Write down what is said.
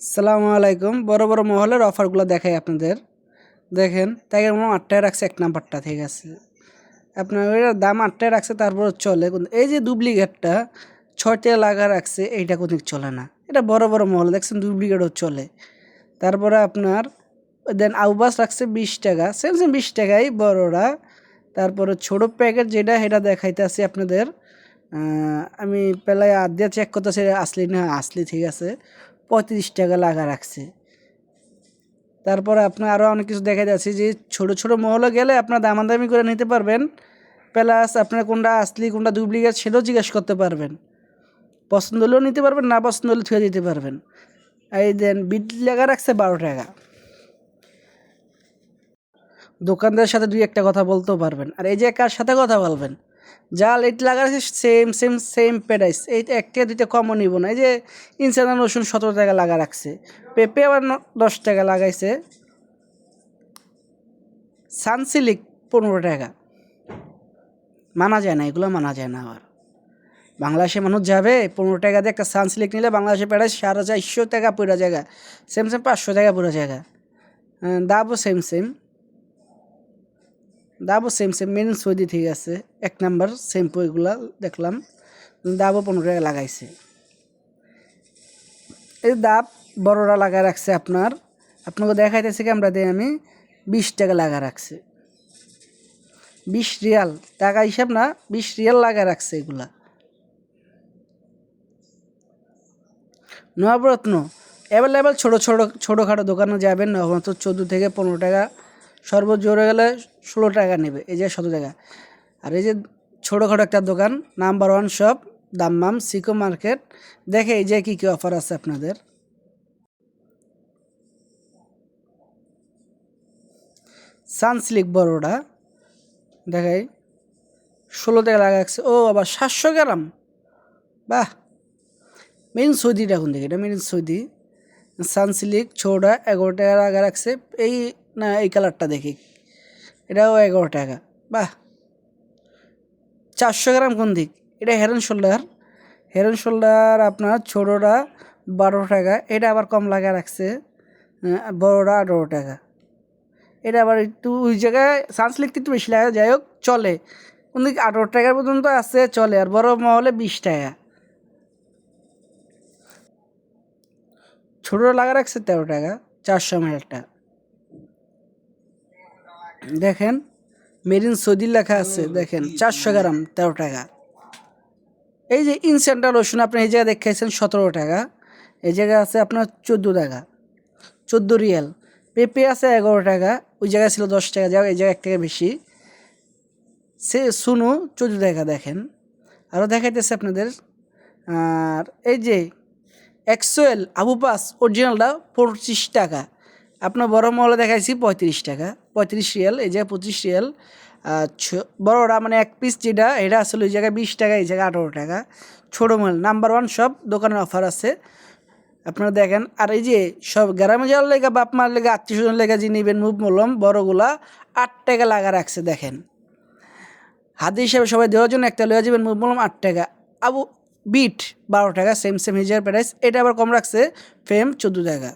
সালামু আলাইকুম। বড় বড় মহলের অফারগুলো দেখাই আপনাদের। দেখেন তাই মনে আটটায় রাখছে, এক নাম্বারটা ঠিক আছে। আপনার এটার দাম আটটায় রাখছে, তারপর চলে। কিন্তু এই যে ডুপ্লিকেটটা, ছয়টা লাগা রাখছে, এইটা কোথাও চলে না। এটা বড় বড় মহল, দেখছেন ডুপ্লিকেটও চলে। তারপরে আপনার, দেন আউবাস রাখছে বিশ টাকা। সেম সেম বিশ টাকাই বড়রা। তারপরে ছোট প্যাকেট যেটা, সেটা দেখাইতেছি আপনাদের। আমি পেলায় আদ্যা চেক করতেছি আসলি না, আসলি ঠিক আছে। পঁয়ত্রিশ টাকা লাগা রাখছে। তারপরে আপনার আরও অনেক কিছু দেখা যাচ্ছে যে ছোট ছোট মহলে গেলে আপনার দামাদামি করে নিতে পারবেন। প্লাস আপনার কোনটা আসলি, কোনটা ডুপ্লিকেট সেটাও জিজ্ঞেস করতে পারবেন। পছন্দ হলেও নিতে পারবেন, না পছন্দ হলে থুয়ে দিতে পারবেন। এই দেন বিট লাগা রাখছে বারো টাকা। দোকানদারের সাথে দুই একটা কথা বলতেও পারবেন। আর এই যে কার সাথে কথা বলবেন? যা লেট লাগাচ্ছে সেম সেম সেম প্রাইস এই একটা, দুইটা কমও নিব না। এই যে ইনসানা রসুন সতেরো টাকা লাগা রাখছে। পেঁপে আবার দশ টাকা লাগাইছে। সানসিলিক পনেরো টাকা। মানা যায় না, এগুলো মানা যায় না আবার। বাংলাদেশে মানুষ যাবে, পনেরো টাকা দিয়ে একটা সানসিলিক নিলে বাংলাদেশে প্রায় সাড়ে চারশো টাকা পুরো জায়গা। সেম সেম পাঁচশো টাকা পুরো জায়গা। দামও সেম সেম দামও সেম সেম মেন সৌদি ঠিক আছে। এক নাম্বার শ্যাম্পু এগুলা দেখলাম। দামও পনেরো টাকা লাগাইছে। এই দাব বড়রা লাগা রাখছে আপনার। আপনাকে দেখাইতেছি কি, আমরা দিয়ে আমি বিশ টাকা লাগা রাখছে। বিশ রিয়াল, টাকা হিসাব না, বিশ রিয়াল লাগা রাখছে এগুলা। নবরত্ন অ্যাভেলেবেল ছোটো ছোটো, ছোটোখাটো দোকানে যাবেন, নবরত্ন চোদ্দ থেকে পনেরো টাকা সর্বোচ্চ জোরে গেলে ষোলো টাকা নেবে, এই যে শত টাকা। আর এই যে ছোটোখাটো একটা দোকান number one shop Dammam, Seiko market. দেখে এই যে কী কী অফার আছে আপনাদের। সানসিলিক বড়োটা দেখাই। ষোলো টাকা লাগা রাখছে ও, আবার সাতশো গ্রাম। বাহ! মেন সৌদিটা কোন দেখি এটা মেন সৌদি। সানসিলিক ছোটা এগারো টাকা লাগা রাখছে এই না, এই কালারটা দেখি। এটাও এগারো টাকা। বাহ! চারশো গ্রাম কোন দিক? এটা হেরন শোল্ডার হেরন শোল্ডার আপনার ছোটোটা বারো টাকা। এটা আবার কম লাগা রাখছে বড়োটা আঠারো টাকা। এটা আবার একটু ওই জায়গায় সানসিলিক একটু বেশি লাগা। যাই হোক, চলে। কোন দিক? আঠারো টাকার পর্যন্ত আছে, চলে। আর বড় মহলে বিশ টাকা। ছোটো লাগা রাখছে তেরো টাকা, চারশো এমএলটা দেখেন মেরিন সৌদি লেখা আছে, দেখেন, চারশো গ্রাম, তেরো টাকা। এই যে ইনসেন্টার রসুন, আপনি এই জায়গায় দেখাইছেন সতেরো টাকা। এই জায়গায় আছে আপনার চোদ্দ টাকা, চোদ্দ রিয়াল। পেঁপে আছে এগারো টাকা, ওই জায়গায় ছিল দশ টাকা যাও এই জায়গায় এক টাকা বেশি। সে শুনু চোদ্দ টাকা, দেখেন। আরও দেখাইতেছে আপনাদের, আর এই যে এক্সোয়েল আবু পাস অরিজিনালটা পঁচিশ টাকা। আপনার বড় মহলে দেখাইছি পঁয়ত্রিশ টাকা। পঁয়ত্রিশ রিয়াল, এই জায়গায় পঁচিশ রিয়াল। বড়টা মানে এক পিস যেটা, এটা আসলে ওই জায়গায় বিশ টাকা, এই জায়গায় আঠারো টাকা। ছোটো মাল নাম্বার ওয়ান সব দোকানের অফার আছে। আপনারা দেখেন, আর এই যে সব গ্রামে যাওয়ার লেগে, বাপ মার লেগে, আত্মীয় স্বজন লেগে যে নেবেন মুভ মলম, বড়োগুলা আট টাকা লাগা রাখছে, দেখেন। হাতে হিসাবে সবাই দেওয়ার জন্য একটা লয়ে যাবেন মুভ মলম, আট টাকা। আবু, বিট বারো টাকা সেম সেম হিজার প্রাইস এটা আবার কম রাখছে ফেম চোদ্দ টাকা।